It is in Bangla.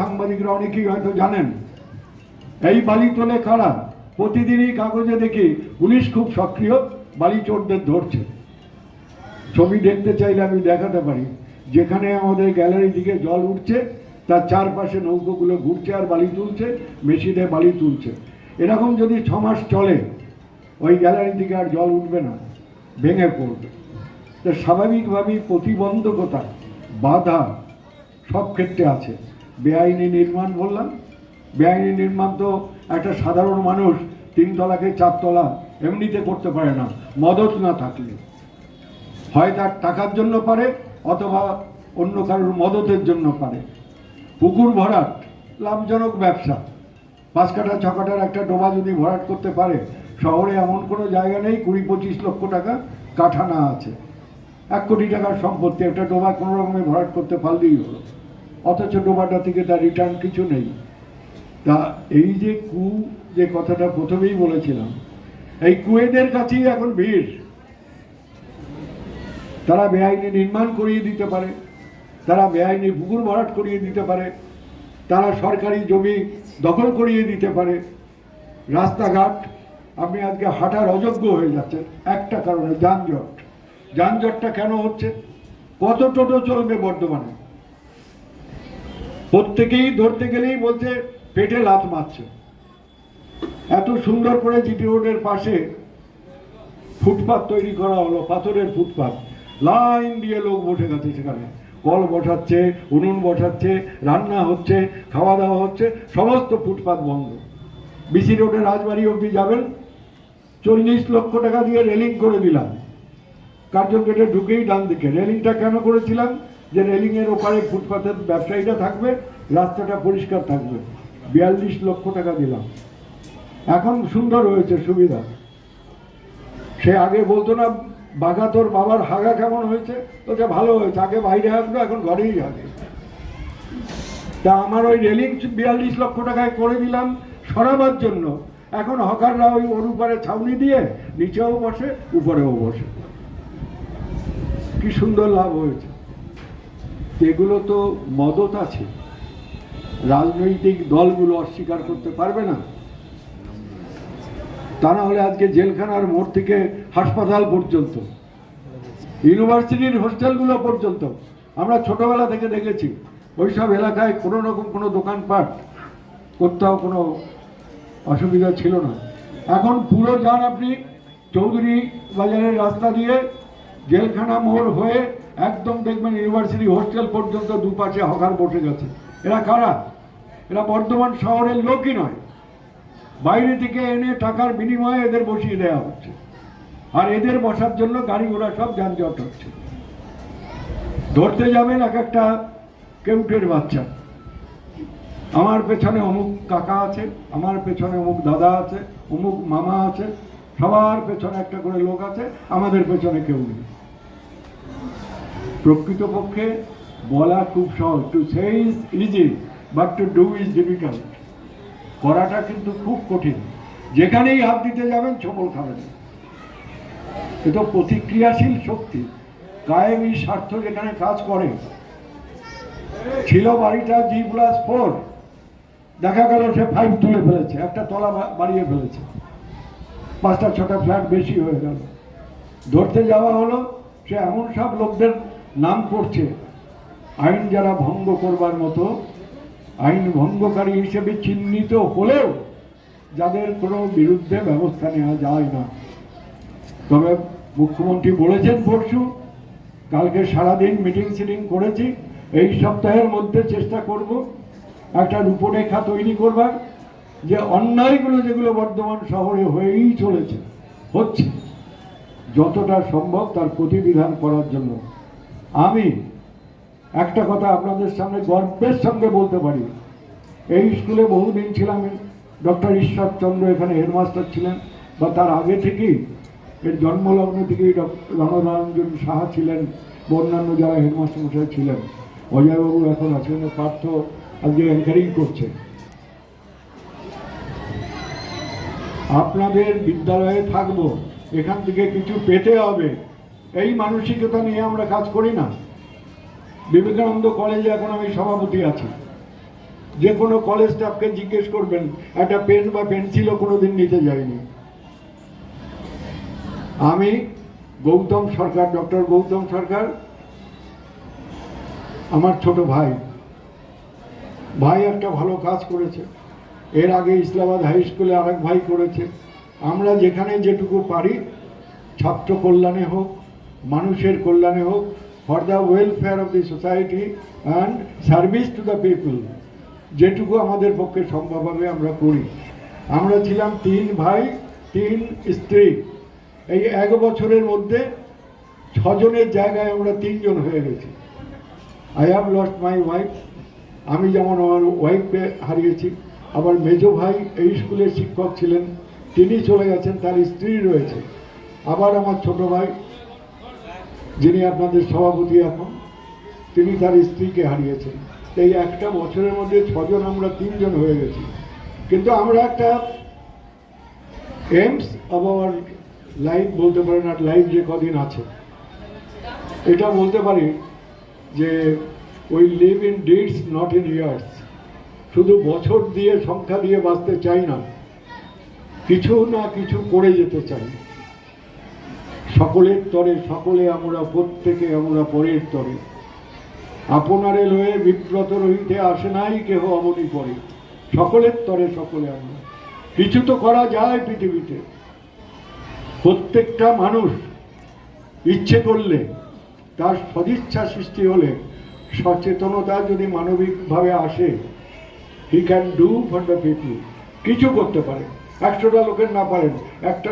সাংবাদিকরা অনেকেই হয়তো জানেন। এই বালি তোলে কারা? প্রতিদিনই কাগজে দেখি পুলিশ খুব সক্রিয়, বালি চোরদের ধরছে। ছবি দেখতে চাইলে আমি দেখাতে পারি। যেখানে আমাদের গ্যালারি দিকে জল উঠছে, তার চারপাশে নৌকোগুলো ঘুরছে আর বালি তুলছে, মেশিনে বালি তুলছে। এরকম যদি ছ মাস চলে, ওই গ্যালারি দিকে আর জল উঠবে না, ভেঙে পড়বে। তো স্বাভাবিকভাবেই প্রতিবন্ধকতা, বাধা সব ক্ষেত্রে আছে। বেআইনি নির্মাণ বললাম। বেআইনি নির্মাণ তো একটা সাধারণ মানুষ তিনতলাকে চারতলা এমনিতে করতে পারে না, মদত না থাকলে। হয় তার টাকার জন্য পারে, অথবা অন্য কারোর মদতের জন্য পারে। পুকুর ভরাট, লাভজনক ব্যবসা। পাঁচ কাঠা, ছ কাঠার একটা ডোবা যদি ভরাট করতে পারে, শহরে এমন কোনো জায়গা নেই, কুড়ি পঁচিশ লক্ষ টাকা কাঠানা আছে। এক কোটি টাকার সম্পত্তি, একটা ডোবা কোনো রকমে ভরাট করতে পারলেই হলো। অথচ ডোবাটা থেকে তার রিটার্ন কিছু নেই। তা এই যে কু, যে কথাটা প্রথমেই বলেছিলাম, এই কুয়েদের কাছেই এখন ভিড়। তারা বেআইনি নির্মাণ করিয়ে দিতে পারে, তারা বেআইনি পুকুর ভরাট করিয়ে দিতে পারে, তারা সরকারি জমি দখল করিয়ে দিতে পারে। রাস্তাঘাট, আপনি আজকে হাঁটার অযোগ্য হয়ে যাচ্ছেন, একটা কারণে যানজট। যানজটটা কেন হচ্ছে? কত টোটো চলবে বর্ধমানে? প্রত্যেকেই ধরতে গেলেই বলছে, পেটে লাত মারছে। এত সুন্দর করে জিটি রোডের পাশে ফুটপাত তৈরি করা হলো, পাথরের ফুটপাত। লাইন দিয়ে লোক বসে গেছে সেখানে। কল বসাচ্ছে, উনুন বসাচ্ছে, রান্না হচ্ছে, খাওয়া দাওয়া হচ্ছে, সমস্ত ফুটপাত বন্ধ। বিসি রোডে রাজবাড়ি অবধি যাবেন, চল্লিশ লক্ষ টাকা দিয়ে রেলিং করে দিলাম। কার্জন গেটে ঢুকেই ডান দিকে। রেলিংটা কেন করেছিলাম? যে রেলিংয়ের ওপারে ফুটপাথের ব্যবসায়ীরা থাকবে, রাস্তাটা পরিষ্কার থাকবে। বিয়াল্লিশ লক্ষ টাকা দিলাম। এখন সুন্দর হয়েছে, সুবিধা। সে আগে বলতো না, বাঘা তোর বাবার হাগা কেমন হয়েছে? বলছে, ভালো হয়েছে, আগে বাইরে আসবে, এখন ঘরেই হাগে তা আমার ওই রেলিং বিয়াল্লিশ লক্ষ টাকায় করে দিলাম সরাবার জন্য। এখন হকাররা ওই ওর উপরে ছাউনি দিয়ে নিচেও বসে, উপরেও বসে। কি সুন্দর লাভ হয়েছে। এগুলো তো মদত আছে। রাজনৈতিক দলগুলো অস্বীকার করতে পারবে না। তা না হলে আজকে জেলখানার মোড় থেকে হাসপাতাল পর্যন্ত, ইউনিভার্সিটির হোস্টেলগুলো পর্যন্ত। আমরা ছোটবেলা থেকে দেখেছি, ওইসব এলাকায় কোনো রকম কোনো দোকানপাট করতেও কোনো অসুবিধা ছিল না। এখন পুরো যান আপনি চৌধুরী বাজারের রাস্তা দিয়ে জেলখানা মোড় হয়ে একদম দেখবেন ইউনিভার্সিটি হোস্টেল পর্যন্ত দুপাশে হকার বসে গেছে। এরা কারা? এরা বর্ধমান শহরের লোকই নয়। বাইরে থেকে এনে টাকার বিনিময়ে এদের বসিয়ে দেওয়া হচ্ছে। আর এদের বসার জন্য গাড়ি ঘোড়া সব যানজট হচ্ছে। ধরতে যাবেন এক একটা কেউটের বাচ্চা। আমার পেছনে অমুক কাকা আছে, আমার পেছনে অমুক দাদা আছে, অমুক মামা আছে, সবার পেছনে একটা করে লোক আছে, আমাদের পেছনে কেউ নেই। প্রকৃতপক্ষে বলা খুব সহজ। To say is easy but to do is difficult করাটা কিন্তু খুব কঠিন। যেখানেই হাত দিতে যাবেন, ছবল খাবেন। এটা প্রতিক্রিয়াশীল শক্তি। কায়েমি স্বার্থ যেখানে কাজ করে। ছিল বাড়িটা জি প্লাস ফোর দেখা গেল সে ফাইভ তুলে ফেলেছে। একটা তলা বাড়িয়ে ফেলেছে। পাঁচটা, ছটা ফ্ল্যাট বেশি হয়ে গেল। ধরতে যাওয়া হলো, সে এমন সব লোকদের নাম করছে। আইন যারা ভঙ্গ করবার মতো, আইন ভঙ্গকারী হিসেবে চিহ্নিত হলেও যাদের কোনো বিরুদ্ধে ব্যবস্থা নেওয়া যায় না। তবে মুখ্যমন্ত্রী বলেছেন পরশু, কালকে সারাদিন মিটিং সিটিং করেছি, এই সপ্তাহের মধ্যে চেষ্টা করব একটা রূপরেখা তৈরি করবার, যে অন্যায়গুলো যেগুলো বর্ধমান শহরে হয়েই চলেছে, হচ্ছে, যতটা সম্ভব তার প্রতিবিধান করার জন্য। আমি একটা কথা আপনাদের সামনে গর্বের সঙ্গে বলতে পারি। এই স্কুলে বহুদিন ছিলাম, ডক্টর ঈশ্বরচন্দ্র এখানে হেডমাস্টার ছিলেন বা তার আগে থেকেই, এর জন্মলগ্ন থেকেই ডক্টর রণরঞ্জন সাহা ছিলেন অন্যান্য যারা হেডমাস্টার মশাই ছিলেন। অজয়বাবু এখন আছেন পার্থ আজকে অ্যাঙ্কারিং করছে। আপনাদের বিদ্যালয়ে থাকব, এখান থেকে কিছু পেতে হবে। এই মানসিকতা নিয়ে আমরা কাজ করি না। বিবেকানন্দ কলেজে এখন আমি সভাপতি আছি। যে কোনো কলেজ স্টাফকে জিজ্ঞেস করবেন, একটা পেন বা পেন্সিলও কোনো দিন নিতে যায়নি। আমি গৌতম সরকার ডক্টর গৌতম সরকার, আমার ছোট ভাই। ভাই একটা ভালো কাজ করেছে। এর আগে ইসলামাবাদ হাই স্কুলে আরেক ভাই করেছে। আমরা যেখানে যেটুকু পারি, ছাত্র কল্যাণে হোক মানুষের কল্যাণে হোক for the welfare of the society and service to the people যেটুকু আমাদের পক্ষে সম্ভব হবে আমরা করি। আমরা ছিলাম তিন ভাই, তিন স্ত্রী। এই এক বছরের মধ্যে ছজনের জায়গায় আমরা তিনজন হয়ে গেছি। I have lost my wife আমি যেমন আমার ওয়াইফকে হারিয়েছি। আবার মেজো ভাই এই স্কুলের শিক্ষক ছিলেন। তিনি চলে গেছেন, তার স্ত্রী রয়েছে। আবার আমার ছোট ভাই। যিনি আপনাদের সভাপতি এখন, তিনি তার স্ত্রীকে হারিয়েছেন। এই একটা বছরের মধ্যে ছজন আমরা তিনজন হয়ে গেছি। কিন্তু আমরা একটা এমস অব আওয়ার লাইফ বলতে পারেন, আর লাইফ যে কদিন আছে, এটা বলতে পারি যে we live in dates not in years শুধু বছর দিয়ে, সংখ্যা দিয়ে বাঁচতে চাই না, কিছু না কিছু করে যেতে চাই। সকলের তরে, সকলে আমরা প্রত্যেকে আমরা পরের তরে। আপনারে লয়ে বিব্রত রহিতে আসে নাই কেহ অবনি পরে। সকলের তরে, সকলে আমরা। কিছু তো করা যায় পৃথিবীতে। প্রত্যেকটা মানুষ ইচ্ছে করলে, তার সদিচ্ছা সৃষ্টি হলে, সচেতনতা যদি মানবিকভাবে আসে he can do for the people কিছু করতে পারে। একশোটা লোকের না পারেন, একটা